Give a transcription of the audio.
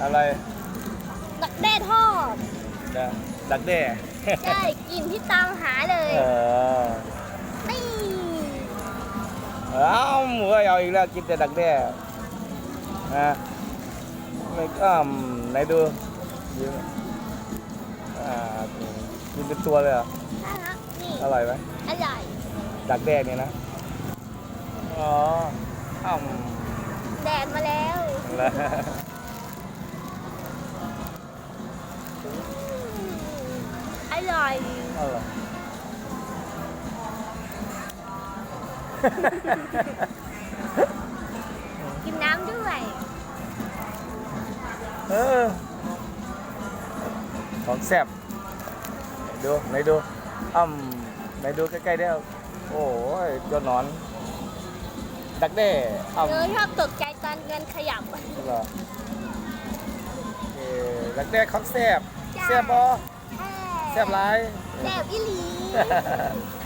อะไรดักแด้ทอดนะดักแด้ใช่กินที่ตามหาเลยเออนี่เอ้าหมูเอาอีกแล้วกินแต่ดักแด้นะไม่ก็ไหนดูยิ้มอ่ากินเป็นตัวเลยเหรอน่ารักนี่อร่อยไหมอร่อยดักแด้เนี่ยนะอ๋ออ้าวแดดมาแล้ว แล้ว ร่อย อร่อย กินน้ำด้วย เออของแซ่บดูไหนดูอ้ำไหนดูใกล้ๆได้โอ้ยเจ้าหนอน ดักแด้อ้ำเนยชอบตกใจตอนเงินขยับ เหรอเออดักแด้ของแซ่บจ้าแซ่บบอ แซ่บหลาย แซ่บอีหลีเ